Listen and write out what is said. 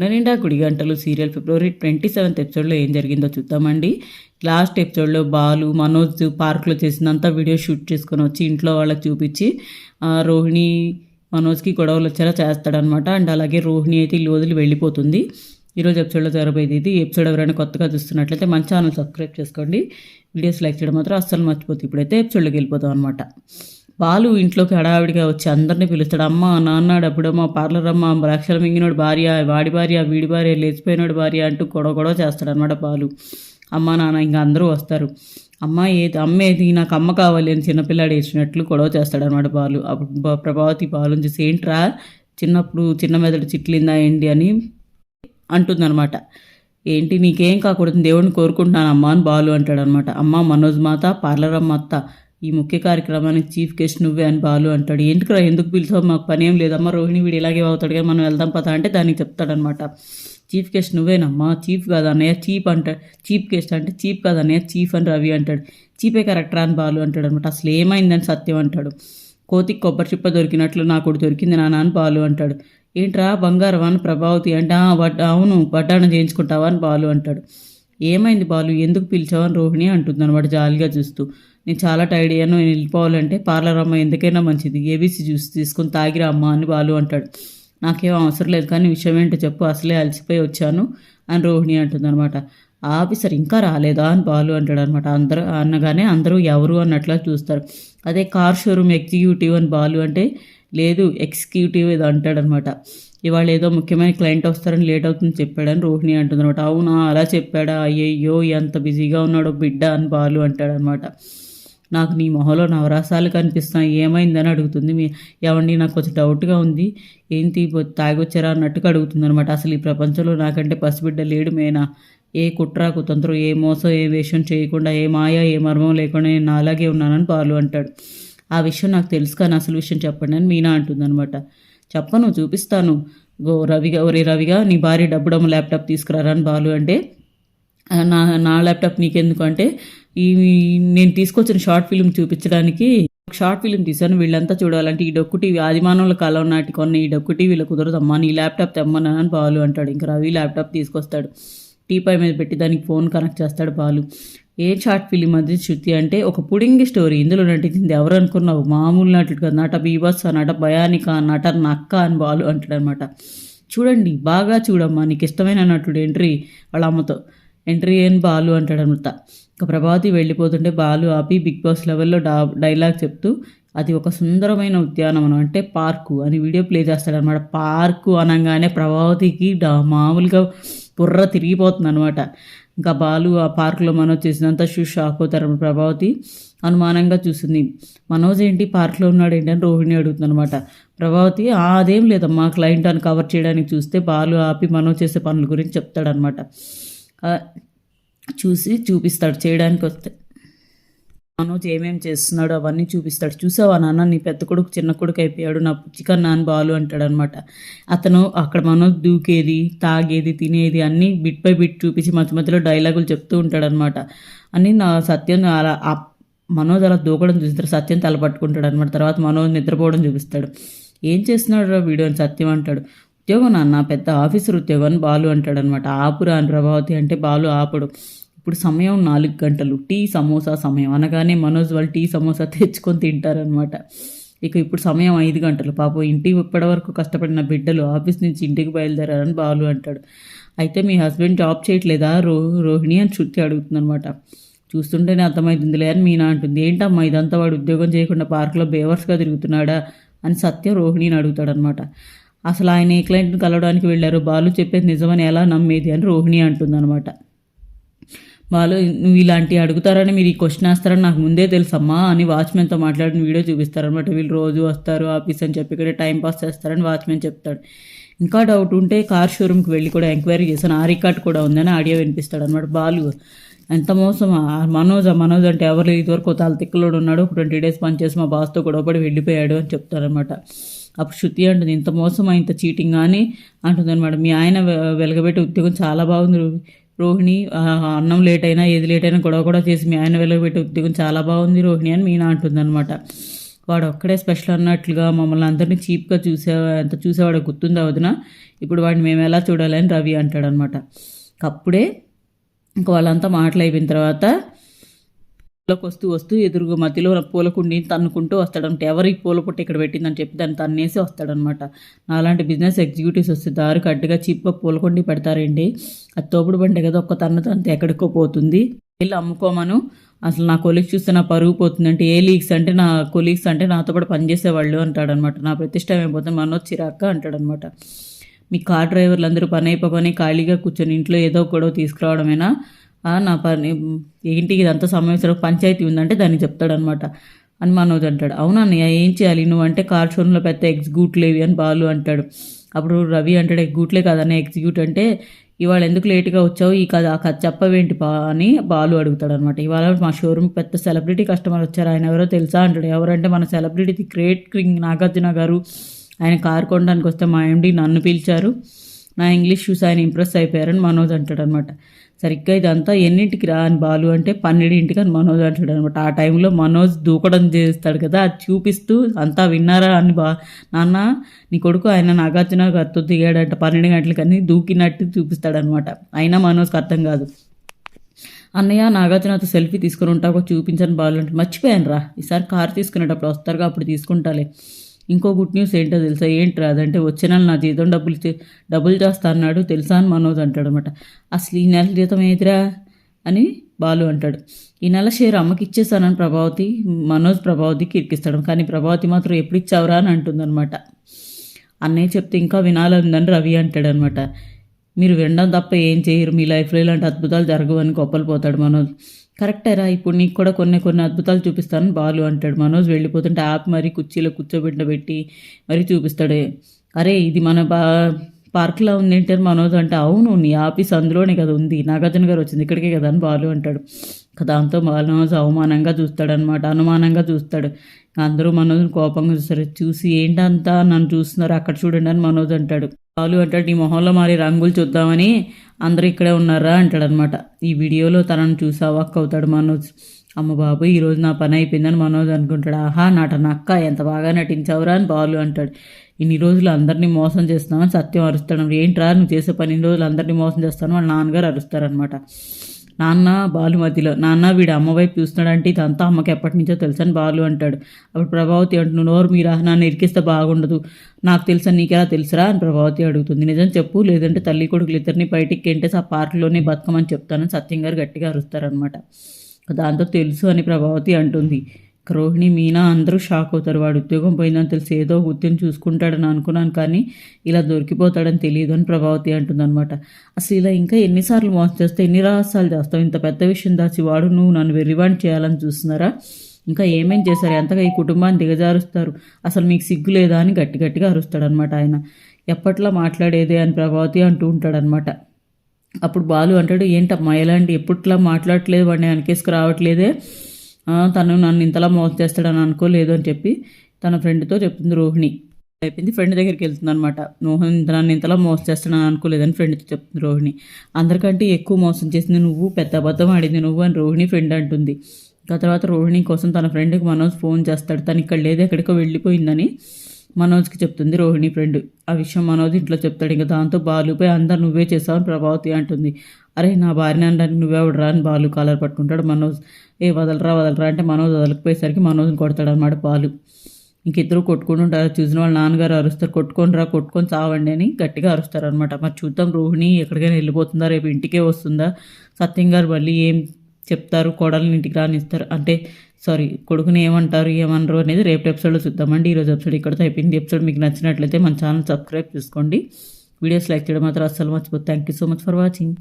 నిండా కుడి గంటలు సీరియల్ ఫిబ్రవరి ట్వంటీ సెవెంత్ ఎపిసోడ్లో ఏం జరిగిందో చూద్దామండి. లాస్ట్ ఎపిసోడ్లో బాలు మనోజ్ పార్క్లో చేసినంత వీడియో షూట్ చేసుకొని వచ్చి ఇంట్లో వాళ్ళకి చూపించి రోహిణి మనోజ్కి గొడవలు వచ్చేలా చేస్తాడనమాట అండ్ అలాగే రోహిణి అయితే ఇల్లు వదిలి వెళ్ళిపోతుంది. ఈరోజు ఎపిసోడ్లో జరగబోయేది ఇది. ఎపిసోడ్ ఎవరైనా కొత్తగా చూస్తున్నట్లయితే మన ఛానల్ సబ్స్క్రైబ్ చేసుకోండి. వీడియోస్ లైక్ చేయడం మాత్రం అస్సలు మర్చిపోతుంది ఇప్పుడైతే ఎపిసోడ్లోకి వెళ్ళిపోతాం అనమాట బాలు ఇంట్లోకి హడావిడిగా వచ్చి అందరినీ పిలుస్తాడు. అమ్మ నాన్న డబ్బుడమ్మ పార్లర్ అమ్మ ద్రాక్షల మింగినోడు భార్య వాడి భార్య వీడి భార్య లేచిపోయినోడు భార్య అంటూ గొడవ గొడవ చేస్తాడనమాట బాలు. అమ్మ నాన్న ఇంకా అందరూ వస్తారు. అమ్మ ఏది అమ్మ ఏది నాకు అమ్మ కావాలి అని చిన్నపిల్లాడు వేసినట్లు గొడవ చేస్తాడనమాట బాలు. అప్పుడు ప్రభావతి బాలు చూసి ఏంట్రా చిన్నప్పుడు చిన్న మెదడు చిట్లిందా ఏంటి? అని అంటుందన్నమాట. ఏంటి నీకేం కాకూడదు దేవుడిని కోరుకుంటున్నాను అమ్మ అని బాలు అంటాడనమాట అమ్మ మనోజ్ మాత పార్లర్ అమ్మ అత్త ఈ ముఖ్య కార్యక్రమానికి చీఫ్ గెస్ట్ నువ్వే అని బాలు అంటాడు. ఏంటిరా ఎందుకు పిలుస్తావు? మాకు పని ఏం లేదమ్మా. రోహిణి వీడు ఇలాగే అవుతాడుగా మనం వెళ్దాం పదా అంటే దానికి చెప్తాడనమాట చీఫ్ గెస్ట్ నువ్వేనమ్మా? చీఫ్ కాదు అన్నయ్య. చీప్ అంటాడు చీఫ్ గెస్ట్ అంటే చీఫ్ కాదు అన్నయ్య. చీఫ్ అని రవి అంటాడు. చీపే కరెక్టర్ అని బాలు అంటాడు అనమాట అసలు ఏమైందని సత్యం అంటాడు. కోతికి కొబ్బరి చిప్ప దొరికినట్లు నాకు దొరికింది నాన్న అని బాలు అంటాడు. ఏంట్రా? బంగారం అని ప్రభావతి అంటే అవును వడ్డాణం చేయించుకుంటావా అని బాలు అంటాడు. ఏమైంది బాలు? ఎందుకు పిలిచావని రోహిణి అంటుంది అనమాట జాలిగా చూస్తూ. నేను చాలా టైర్డ్ అయ్యాను. నేను వెళ్ళిపోవాలంటే పార్లర్ అమ్మ ఎందుకైనా మంచిది. ఏబీసీ జ్యూస్ తీసుకొని తాగిరా అమ్మ అని బాలు అంటాడు. నాకేం అవసరం లేదు కానీ విషయం ఏంటో చెప్పు. అసలే అలసిపోయి వచ్చాను అని రోహిణి అంటుందన్నమాట. ఆఫీసర్ ఇంకా రాలేదా అని బాలు అంటాడు అనమాట అందరూ అనగానే అందరూ ఎవరు అన్నట్లా చూస్తారు. అదే కార్ షోరూమ్ ఎగ్జిక్యూటివ్ అని బాలు అంటే లేదు ఎగ్జిక్యూటివ్ ఏదో అంటాడనమాట ఇవాళ ఏదో ముఖ్యమైన క్లయింట్ వస్తారని లేట్ అవుతుంది చెప్పాడని రోహిణి అంటుంది అనమాట అవునా? అలా చెప్పాడా? అయ్యయ్యో ఎంత బిజీగా ఉన్నాడో బిడ్డ అని బాలు అంటాడనమాట నాకు నీ మొహంలో నవరాసాలు కనిపిస్తాయి ఏమైందని అడుగుతుంది మీ. ఏమండి నాకు కొంచెం డౌట్గా ఉంది. ఏంటి తాగొచ్చారా అన్నట్టుగా అడుగుతుంది అనమాట అసలు ఈ ప్రపంచంలో నాకంటే పసిబిడ్డ లేడు మేనా? ఏ కుట్ర కుతంత్రం ఏ మోసం ఏ వేషం చేయకుండా ఏ మాయ ఏ మర్మం లేకుండా నేను నాలాగే ఉన్నానని పాలు అంటాడు. ఆ విషయం నాకు తెలుసు కానీ అసలు విషయం చెప్పండి అని మీనా అంటుందనమాట చెప్పను చూపిస్తాను. గో రవిగా ఒరే రవిగా నీ భార్య డబ్బుడమ్మ ల్యాప్టాప్ తీసుకురారా అని బాలు అంటే నా నా ల్యాప్టాప్ నీకెందుకు అంటే ఈ నేను తీసుకొచ్చిన షార్ట్ ఫిల్మ్ చూపించడానికి షార్ట్ ఫిల్మ్ తీశాను వీళ్ళంతా చూడాలంటే ఈ డొక్కు టీవీ ఆదిమానవుల కాలం నాటి కొన్న ఈ డొక్కు టీవీలో కుదరదమ్మా నీ ల్యాప్టాప్ తెమ్మన్నానని బాలు అంటాడు. ఇంకా రవి ల్యాప్టాప్ తీసుకొస్తాడు. టీపై మీద పెట్టి దానికి ఫోన్ కనెక్ట్ చేస్తాడు బాలు. ఏ షార్ట్ ఫిలిం అది శృతి అంటే ఒక పుడింగి స్టోరీ ఇందులో నటించింది ఎవరు అనుకున్నావు? మామూలు నటుడు కదా. నట బీబస్ నట భయానిక నట నక్క అని బాలు అంటాడు అనమాట చూడండి బాగా చూడమ్మా. నీకు ఇష్టమైన నటుడు ఎంట్రీ వాళ్ళ అమ్మతో. ఎంట్రీ అని బాలు అంటాడు అనమాట ఇక ప్రభావతి వెళ్ళిపోతుంటే బాలు ఆపి బిగ్ బాస్ లెవెల్లో డా డైలాగ్ చెప్తూ అది ఒక సుందరమైన ఉద్యానవనం అంటే పార్కు అని వీడియో ప్లే చేస్తాడనమాట. పార్కు అనగానే ప్రభావతికి డా మామూలుగా బుర్ర తిరిగిపోతుంది అనమాట ఇంకా బాలు ఆ పార్కులో మనోజ్ చేసినంత షూ షాక్ అవుతారు ప్రభావతి. అనుమానంగా చూసింది మనోజ్ ఏంటి? పార్క్లో ఉన్నాడు ఏంటి? అని రోహిణి అడుగుతుంది అనమాట ప్రభావతి అదేం లేదమ్మా క్లయింట్ అని కవర్ చేయడానికి చూస్తే బాలు ఆపి మనోజ్ చేసే పనుల గురించి చెప్తాడనమాట. చూసి చూపిస్తాడు చేయడానికి వస్తే. మనోజ్ ఏమేం చేస్తున్నాడు అవన్నీ చూపిస్తాడు. చూసావా నాన్న నీ పెద్ద కొడుకు చిన్న కొడుకు అయిపోయాడు నా చికెన్ నాన్న బాలు అంటాడు అనమాట అతను అక్కడ మనోజ్ దూకేది తాగేది తినేది అన్నీ బిట్ బై బిట్ చూపించి మధ్య మధ్యలో డైలాగులు చెప్తూ ఉంటాడనమాట. అని నా సత్యం అలా మనోజ్ అలా దూకడం చూస్తారు సత్యం తల పట్టుకుంటాడు అనమాట తర్వాత మనోజ్ నిద్రపోవడం చూపిస్తాడు. ఏం చేస్తున్నాడు రా వీడియో అని సత్యం అంటాడు. ఉద్యోగం నాన్న పెద్ద ఆఫీసర్ ఉద్యోగం అని బాలు అంటాడనమాట. ఆపురా అని ప్రభావతి అంటే బాలు ఆపడు. ఇప్పుడు సమయం నాలుగు గంటలు. టీ సమోసా సమయం. అనగానే మనోజ్ వాళ్ళు టీ సమోసా తెచ్చుకొని తింటారనమాట. ఇక ఇప్పుడు సమయం ఐదు గంటలు. పాపం ఇంటికి ఇప్పటి వరకు కష్టపడిన బిడ్డలు ఆఫీస్ నుంచి ఇంటికి బయలుదేరారని బాలు అంటాడు. అయితే మీ హస్బెండ్ జాబ్ చేయట్లేదా? రో రోహిణి అని చుట్టి అడుగుతుందనమాట. చూస్తుంటేనే అర్థమవుతుందిలే అని మీనా అంటుంది. ఏంటమ్మా ఇదంతా వాడు ఉద్యోగం చేయకుండా పార్కులో బేవర్స్గా తిరుగుతున్నాడా? అని సత్యం రోహిణిని అడుగుతాడనమాట. అసలు ఆయన ఏ క్లయింట్ని కలవడానికి వెళ్ళారు బాలు చెప్పేది నిజమని ఎలా నమ్మేది అని రోహిణి అంటుందన్నమాట. బాలు నువ్వు ఇలాంటి అడుగుతారని మీరు ఈ క్వశ్చన్ వేస్తారని నాకు ముందే తెలుసమ్మా అని వాచ్మెన్తో మాట్లాడిన వీడియో చూపిస్తారనమాట వీళ్ళు రోజు వస్తారు ఆఫీస్ అని చెప్పి ఇక్కడ టైం పాస్ చేస్తారని వాచ్మెన్ చెప్తాడు. ఇంకా డౌట్ ఉంటే కార్ షోరూమ్కి వెళ్ళి కూడా ఎంక్వైరీ చేశాను. ఆ రికార్డ్ కూడా ఉందని ఆడియో వినిపిస్తాడు అనమాట బాలు. ఎంత మోసం? మనోజ్ ఆ మనోజ్ అంటే ఎవరు? ఇదివరకు తాల తిక్కలోడు ఉన్నాడు. ఒక ట్వంటీ డేస్ పనిచేసి మా బాస్తో గొడవపడి వెళ్ళిపోయాడు అని చెప్తారనమాట అప్పుడు శృతి అంటుంది ఇంత మోసం ఇంత చీటింగ్ అని? అంటుంది అనమాట మీ ఆయన వెలగబెట్టే ఉద్యోగం చాలా బాగుంది రోహిణి. అన్నం లేట్ అయినా ఏది లేట్ అయినా గొడవ కూడా చేసి మీ ఆయన వెలగబెట్టే ఉద్యోగం చాలా బాగుంది రోహిణి అని మీనా అంటుంది అనమాట వాడు ఒక్కడే స్పెషల్ అన్నట్లుగా మమ్మల్ని అందరినీ చీప్గా చూసే ఎంత చూసేవాడు గుర్తుందా వదిన? ఇప్పుడు వాడిని మేము ఎలా చూడాలి అని రవి అంటాడనమాట అప్పుడే ఇంక వాళ్ళంతా మాటలు అయిపోయిన తర్వాత లోకి వస్తూ వస్తూ ఎదురుగా మధ్యలో పూల కుండీని తన్నుకుంటూ వస్తాడంటే. ఎవరు ఈ పూల పుట్ట ఇక్కడ పెట్టిందని చెప్పి దాన్ని తన్నేసి వస్తాడనమాట. నాలాంటి బిజినెస్ ఎగ్జిక్యూటివ్స్ వస్తే దారికి కట్టుగా చీప్గా పూల కుండీ పెడతారండి. అది తోపుడు బండి కదా ఒక్క తన్ను తంత ఎక్కడికో పోతుంది. వెళ్ళి అమ్ముకోమను. అసలు నా కొలీగ్స్ చూస్తే నా పరుగు పోతుంది అంటే ఏ లీగ్స్ అంటే నా కొలీగ్స్ అంటే నాతో పాటు పనిచేసేవాళ్ళు అంటాడనమాట. నా ప్రతిష్ట ఏమైపోతుంది మనోజ్ చిరాక్క అంటాడనమాట. మీ కార్ డ్రైవర్లు అందరూ పని అయిపోగానే ఖాళీగా కూర్చొని ఇంట్లో ఏదో గొడవ తీసుకురావడమేనా? నా పని ఏంటి ఇదంతా సమయం పంచాయతీ ఉందంటే దాన్ని చెప్తాడనమాట. అని మనోజ్ అంటాడు. అవునన్నయ్య ఏం చేయాలి? నువ్వు అంటే కార్ షోరూంలో పెద్ద ఎగ్జిక్యూట్ లేవి అని బాలు అంటాడు. అప్పుడు రవి అంటాడు ఎగ్జిక్యూట్లే కదన్నా ఎగ్జిక్యూట్ అంటే ఇవాళ ఎందుకు లేట్గా వచ్చావు? ఈ కథ ఆ కథ చెప్పవేంటి బా అని బాలు అడుగుతాడు అనమాట ఇవాళ మా షోరూమ్ పెద్ద సెలబ్రిటీ కస్టమర్ వచ్చారు. ఆయన ఎవరో తెలుసా? అంటాడు. ఎవరంటే మన సెలబ్రిటీ గ్రేట్ క్రింగ్ నాగార్జున గారు. ఆయన కారు కొనడానికి వస్తే మా ఎండి నన్ను పిలిచారు. నా ఇంగ్లీష్ చూసి ఆయన ఇంప్రెస్ అయిపోయారని మనోజ్ అంటాడు అనమాట సరిగ్గా ఇదంతా ఎన్నింటికి రా అని బాలు అంటే పన్నెండింటికి అని మనోజ్ అంటాడు అనమాట. ఆ టైంలో మనోజ్ దూకడం చేస్తాడు కదా అది చూపిస్తూ అంతా విన్నారా అని బా నాన్న నీ కొడుకు ఆయన నాగార్జున గారితో దిగాడంట పన్నెండు గంటలకని దూకినట్టు చూపిస్తాడనమాట. అయినా మనోజ్కి అర్థం కాదు. అన్నయ్య నాగార్జునతో సెల్ఫీ తీసుకుని ఉంటాకో చూపించని బాలు అంటే మర్చిపోయాను రా ఈసారి కార్ తీసుకునేటప్పుడు వస్తారుగా అప్పుడు తీసుకుంటాలే. ఇంకో గుడ్ న్యూస్ ఏంటో తెలుసా? ఏంటి రాదంటే వచ్చే నెల నా జీతం డబ్బులు డబ్బులు చేస్తా అన్నాడు. తెలుసా అని మనోజ్ అంటాడు అనమాట అసలు ఈ నెల జీతం ఏదిరా? అని బాలు అంటాడు. ఈ నెల షేర్ అమ్మకి ఇచ్చేసానని ప్రభావతి మనోజ్ ప్రభావతికి ఇరికిస్తాడు కానీ ప్రభావతి మాత్రం ఎప్పుడు ఇచ్చావురా అని అంటుందన్నమాట అన్నయ్య చెప్తే ఇంకా వినాలందని రవి అంటాడనమాట. మీరు వినడం తప్ప ఏం చేయరు. మీ లైఫ్లో ఇలాంటి అద్భుతాలు జరగవని గొప్పలు పోతాడు మనోజ్. కరెక్టేరా ఇప్పుడు నీకు కూడా కొన్ని కొన్ని అద్భుతాలు చూపిస్తాను. బాలు అంటాడు మనోజ్ వెళ్ళిపోతుంటే ఆపి మరీ కుర్చీలో కూర్చోబెట్టబెట్టి మరీ చూపిస్తాడు. అరే ఇది మన బా పార్క్లో ఉంది ఏంటంటే మనోజ్ అంటే అవును నీ ఆఫీస్ అందులోనే కదా ఉంది. నాగార్జున గారు వచ్చింది ఇక్కడికే కదా అని బాలు అంటాడు. దాంతో మనోజ్ అవమానంగా చూస్తాడనమాట అనుమానంగా చూస్తాడు. అందరూ మనోజ్ కోపంగా చూస్తారు. చూసి ఏంటంతా నన్ను చూస్తున్నారు అక్కడ చూడండి అని మనోజ్ అంటాడు. బాలు అంటాడు నీ మొహంలో మరి రంగులు చూద్దామని అందరూ ఇక్కడే ఉన్నారా అంటాడనమాట. ఈ వీడియోలో తనను చూసా అవాక్ అవుతాడు మనోజ్. అమ్మ బాబు ఈరోజు నా పని అయిపోయిందని మనోజ్ అనుకుంటాడు. ఆహా నటన నక్క ఎంత బాగా నటించావురా అని బాలు అంటాడు. ఇన్ని రోజులు అందరినీ మోసం చేస్తున్నామని సత్యం అరుస్తాడు. ఏంట్రా నువ్వు చేసే పని ఇన్ని రోజులు అందరినీ మోసం చేస్తాను వాళ్ళ నాన్నగారు అరుస్తారనమాట. నాన్న బాలు మధ్యలో నాన్న వీడు అమ్మ వైపు చూస్తున్నాడంటే ఇదంతా అమ్మకి ఎప్పటి నుంచో తెలుసని బాలు అంటాడు. అప్పుడు ప్రభావతి అంటున్నావు నోరు మీరా నన్ను ఇరికిస్తే బాగుండదు. నాకు తెలుసా నీకెలా తెలుసురా? అని ప్రభావతి అడుగుతుంది. నిజం చెప్పు లేదంటే తల్లి కొడుకులు ఇద్దరిని బయటికి ఎంటేసి ఆ పార్క్లోనే బతకమని చెప్తానని సత్యం గారు గట్టిగా అరుస్తారనమాట దాంతో తెలుసు అని ప్రభావతి అంటుంది. రోహిణి మీనా అందరూ షాక్ అవుతారు. వాడు ఉద్యోగం పోయిందని తెలిసి ఏదో ఉద్యోగం చూసుకుంటాడని అనుకున్నాను కానీ ఇలా దొరికిపోతాడని తెలియదు అని ప్రభావతి అంటుందన్నమాట. అసలు ఇలా ఇంకా ఎన్నిసార్లు మోసం చేస్తే ఎన్ని రహస్యాలు చేస్తావు? ఇంత పెద్ద విషయం దాచి వాడు నువ్వు నన్ను వెర్రివాణి చేయాలని చూస్తున్నారా? ఇంకా ఏమేం చేశారు? ఎంతగా ఈ కుటుంబాన్ని దిగజారుస్తారు? అసలు మీకు సిగ్గు లేదా అని గట్టి గట్టిగా అరుస్తాడనమాట ఆయన. ఎప్పట్లా మాట్లాడేదే అని ప్రభావతి అంటూ ఉంటాడనమాట అప్పుడు బాలు అంటాడు ఏంటమ్మా ఎలాంటి ఎప్పట్లా మాట్లాడట్లేదు? వాడిని వెనకేసుకు రావట్లేదే? తను నన్ను ఇంతలా మోసం చేస్తాడని అనుకోలేదు అని చెప్పి తన ఫ్రెండ్తో చెప్తుంది రోహిణి. అయిపోయింది. ఫ్రెండ్ దగ్గరికి వెళ్తుంది అనమాట మోహన్ నన్ను ఇంతలా మోసం చేస్తాడని అనుకోలేదని ఫ్రెండ్తో చెప్తుంది రోహిణి. అందరికంటే ఎక్కువ మోసం చేసింది నువ్వు పెద్ద అబద్ధం ఆడింది నువ్వు అని రోహిణి ఫ్రెండ్ అంటుంది. ఆ తర్వాత రోహిణి కోసం తన ఫ్రెండ్కి మనోజ్ ఫోన్ చేస్తాడు. తను ఇక్కడ లేదు ఎక్కడికో వెళ్ళిపోయిందని మనోజ్కి చెప్తుంది రోహిణి ఫ్రెండ్. ఆ విషయం మనోజ్ ఇంట్లో చెప్తాడు. ఇంకా దాంతో బాలుపై అందరు నువ్వే చేసావని ప్రభావతి అంటుంది. అరే నా భార్యని అనడానికి నువ్వెవడరా అని బాలు కాలర్ పట్టుకుంటాడు మనోజ్. ఏ వదలరా వదలరా అంటే మనోజ్ వదలకపోయేసరికి మనోజ్ని కొడతాడు అనమాట బాలు. ఇంక ఇద్దరు కొట్టుకుంటుంటారు. చూసిన వాళ్ళు నాన్నగారు అరుస్తారు కొట్టుకొని రా కొట్టుకొని చావండి అని గట్టిగా అరుస్తారు అనమాట మరి చూద్దాం రోహిణి ఎక్కడికైనా వెళ్ళిపోతుందా రేపు ఇంటికే వస్తుందా? సత్యం గారు మళ్ళీ ఏం చెప్తారు? కోడల్ని ఇంటికి రానిస్తారు. అంటే సారీ కొడుకుని ఏమంటారు ఏమన్నారు అనేది రేపు ఎపిసోడ్లో చూద్దామండి. ఈరోజు ఎపిసోడ్ ఇక్కడతో అయిపోయింది. ఎపిసోడ్ మీకు నచ్చినట్లయితే మన ఛానల్ సబ్స్క్రైబ్ చేసుకోండి. వీడియోస్ లైక్ చేయడం మాత్రం అస్సలు మర్చిపోతుంది thank you so much for watching